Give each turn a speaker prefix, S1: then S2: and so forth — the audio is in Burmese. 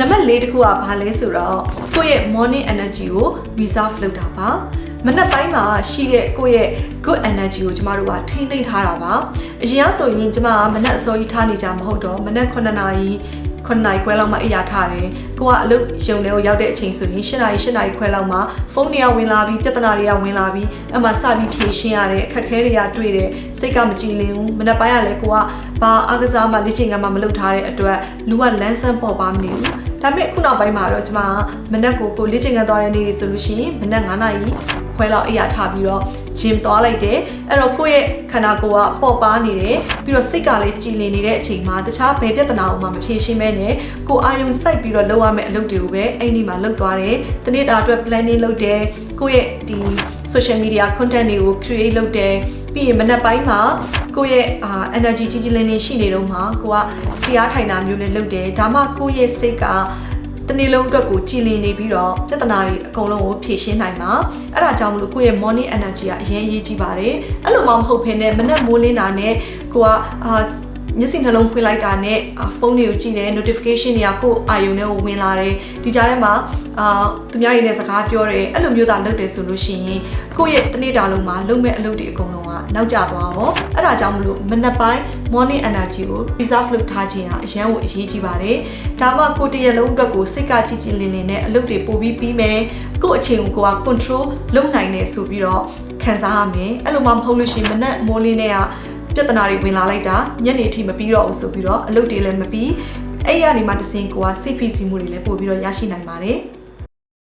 S1: နံပါတ်၄တစ်ခုကဘာလဲဆိုတော့ကိုယ့်ရဲ့ morning energy ကို reserve လုပ်တာပါမနက်ပိုင်းမှာရှိတဲ့ကိုယ့်ရဲ့ good energy ကိုကျမတို့ကထိမ့်သိမ့်ထားတာပါအရင်ကဆိုရင်ကျမကမနက်အစောကြီးထားနေကြမဟုတ်တော့မနက်9နာရီ9နာရီခွဲလောက်မှအိပ်ရာထားတယ်။ကိုကအလုပ်ရုံတွေကိုရောက်တဲ့အချိန်ဆိုရင်10နာရီ10နာရီခွဲလောက်မှဖုန်းတွေကဝင်လာပြီးပြဿနာတွေကဝင်လာပြီးအမှစပြီးဖြေရှင်းရတယ်အခက်အခဲတွေကတွေ့တယ်စိတ်ကမကြည်လင်ဘူးမနက်ပိုင်းကလည်းကိုကဘာအားကစားမှလေ့ကျင့်ခန်းမှမလုပ်ထားတဲ့အတွက်လူကလန်းဆန်းပေါ်ပါမနေဘူး။ ဒါပေမဲ့ခုနောက်ပိုင်းမှာတော့ကျမကမနက်ကိုကိုလေ့ကျင့်ခန်းသွားတဲ့နေ့တွေဆိုလို့ရှိရင်မနက်9နာရီခွဲလောက်အိပ်ရာထားပြီးတော့ gym သွားလိုက်တယ်အဲ့တော့ကိုယ့်ရဲ့ခန္ဓာကိုယ်ကပေါ့ပါနေတယ်ပြီးတော့စိတ်ကလည်းကြည်လင်နေတဲ့အချိန်မှာတခြားဘယ်ပြဿနာမှမဖြေရှင်းမဲနဲ့ကိုယ်အာယုံစိုက်ပြီးတော့လုပ်ရမယ့်အလုပ်တွေကိုပဲအဲ့ဒီမှာလုပ်သွားတယ်တနေ့တာအတွက် planning လုပ်တယ်ကိုယ့်ရဲ့ဒီ social media content တွေကို create လုပ်တယ် ပြီးရင်မနက်ပိုင်းမှာကိုယ့်ရဲ့အာ energy ကြီးကြီးလင်းလင်းရှိနေတော့မှကိုကတရားထိုင်တာမျိုးလည်းလုပ်တယ်ဒါမှကိုယ့်ရဲ့စိတ်ကတနေ့လုံးအတွက်ကိုကြည်လင်နေပြီးတော့ပြဿနာတွေအကုန်လုံးကိုဖြေရှင်းနိုင်မှာအဲ့ဒါကြောင့်မလို့ကိုယ့်ရဲ့ morning energy ကအရင်အရေးကြီးပါတယ်အဲ့လိုမှမဟုတ်ဘဲနဲ့မနက်မိုးလင်းတာနဲ့ကိုကအာ မျက်စိနှလုံးဖွင့်လိုက်တာနဲ့ဖုန်းတွေကိုကြည့်တယ် notification တွေကကိုယ့်အာရုံထဲကိုဝင်လာတယ်ဒီကြားထဲမှာအာသူများတွေနဲ့စကားပြောတယ်အဲ့လိုမျိုးသာလုပ်တယ်ဆိုလို့ရှိရင်ကိုယ့်ရဲ့တနေ့တာလုံးမှာလုပ်မဲ့အလုပ်တွေအကုန်လုံးကနောက်ကျသွားရောအဲ့ဒါကြောင့်မလို့မနက်ပိုင်း morning energy ကို reserve လုပ်ထားခြင်းဟာအရန်ကိုအရေးကြီးပါတယ်ဒါမှကိုယ့်တရက်လုံးအတွက်ကိုစိတ်ကကြည်ကြည်လင်လင်နဲ့အလုပ်တွေပို့ပြီးပြီးမယ်ကိုယ့်အချိန်ကိုကိုယ်က control လုပ်နိုင်တယ်ဆိုပြီးတော့ခံစားရမယ်အဲ့လိုမှမဟုတ်လို့ရှိရင်မနက်မိုးလင်းတဲ့က ပြဿနာတွေဝင်လာလိုက်တာညနေအထိမပြီးတော့ဘူးဆိုပြီးတော့အလုပ်တွေလည်းမပြီးအဲ့ရနေမှတစင်ကိုကစိတ်ဖိစီးမှုတွေလည်းပို့ပြီးတော့ရရှိနိုင်ပါတယ်